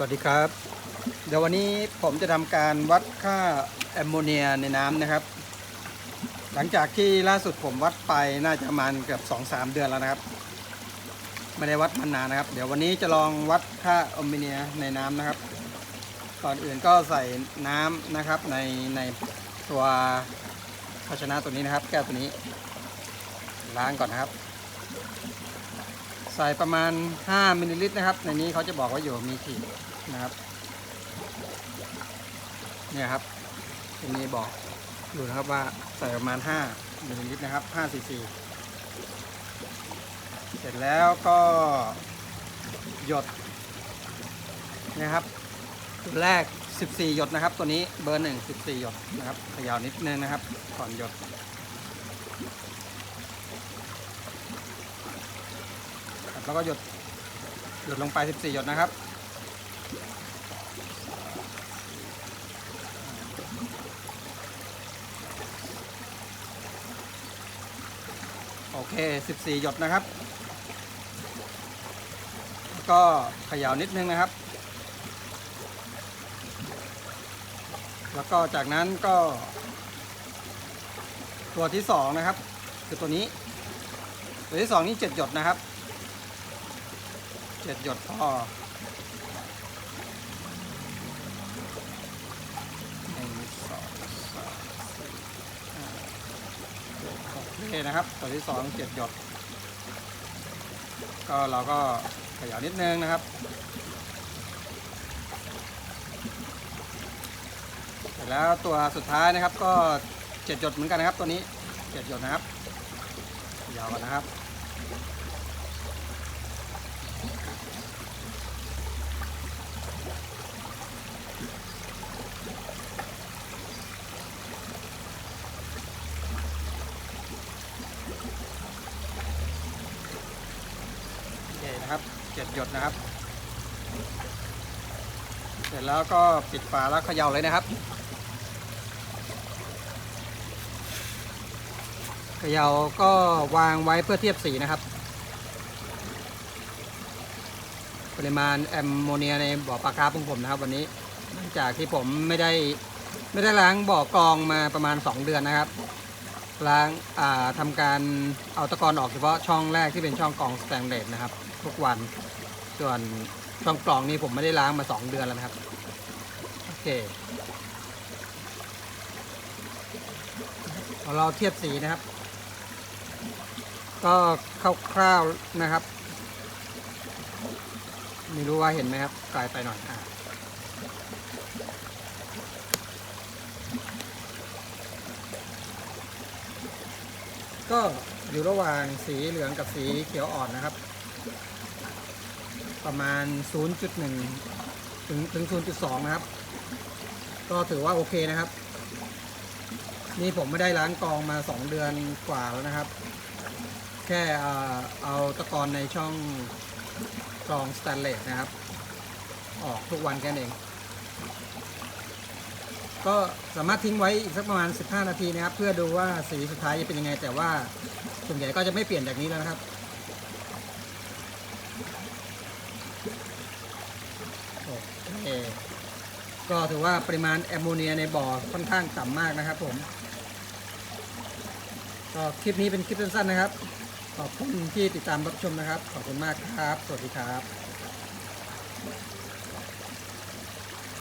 สวัสดีครับ เดี๋ยววันนี้ผมจะทำการวัดค่าแอมโมเนียในน้ำนะครับ หลังจากที่ล่าสุดผมวัดไปน่าจะประมาณเกือบ2-3 เดือนแล้วนะครับ ไม่ได้วัดมานานนะครับ เดี๋ยววันนี้จะลองวัดค่าแอมโมเนียในน้ำนะครับ ก่อนอื่นก็ใส่น้ำนะครับในในตัวภาชนะตัวนี้นะครับ แก้วตัวนี้ ล้างก่อนนะครับ ใส่ประมาณ 5มิลลิลิตรนะครับ ในนี้เขาจะบอกว่าอยู่มีขีดนะครับ เนี่ยครับตรงนี้บอกดูนะครับว่าใส่ประมาณ 5มิลลิลิตรนะครับ5ซีซีเสร็จแล้วก็หยดนะครับตัวแรก 14 หยดนะครับ ตัวนี้เบอร์หนึ่ง14 หยดนะครับขยาวนิดนึงนะครับก่อนหยด ครับ แล้วก็หยดหยดลงไป 14 หยดนะครับ โอเค 14 หยดนะครับแล้วก็เขย่านิดนึงนะครับ แล้วก็จากนั้นก็ ตัวที่สองนะครับ คือตัวนี้ ตัวที่สองนี่ 7 หยดนะครับ เจ็ดหยดพอหนึ่งสองสามสี่ห้าหกเคนะครับ ตัวที่สองเจ็ดหยด ก็เราก็ขยาวนิดนึงนะครับเสร็จแล้วตัวสุดท้ายนะครับก็เจ็ดหยดเหมือนกันนะครับตัวนี้เจ็ดหยดนะครับขยาวกันนะครับ โอเคนะครับเจ็ดหยดนะครับ เสร็จแล้วก็ปิดฝาแล้วเขย่าเลยนะครับเขย่าก็วางไว้เพื่อเทียบสีนะครับ ปริมาณแอมโมเนียในบ่อปลาคาร์ของผมนะครับวันนี้หลังจากที่ผมไม่ได้ไม่ได้ล้างบ่อกรองมาประมาณ 2 เดือนนะครับล้างาทำการเอาตะกอนออกเฉพาะช่องแรกที่เป็นช่องกรองสแตนเลสนะครับ ทุกวันส่วนช่องกรองนี้ผมไม่ได้ล้างมา 2 เดือนแล้วนะครับโอเคพอเราเทียบสีนะครับ ก็คร่าวๆนะครับ ไม่รู้ว่าเห็นไหมครับกลายไปหน่อยอะก็อยู่ระหว่างสีเหลืองกับสีเขียวอ่อนนะครับ ประมาณ 0.1 ถึงถึง 0.2 นะครับ ก็ถือว่าโอเคนะครับ นี่ผมไม่ได้ล้างกรองมา 2 เดือนกว่าแล้วนะครับ แค่เอาเอาตะกอนในช่อง กรองสแตนเลสนะครับ ออกทุกวันแค่นั้นเอง ก็สามารถทิ้งไว้อีกสักประมาณ 15 นาทีนะครับ เพื่อดูว่าสีสุดท้ายจะเป็นยังไง แต่ว่าส่วนใหญ่ก็จะไม่เปลี่ยนจากนี้แล้วนะครับโอเคก็ถือว่าปริมาณแอมโมเนียในบ่อค่อนข้างต่ำมากนะครับผม ก็คลิปนี้เป็นคลิปสั้นๆนะครับ ขอบคุณที่ติดตามรับชมนะครับ ขอบคุณมากครับ สวัสดีครับ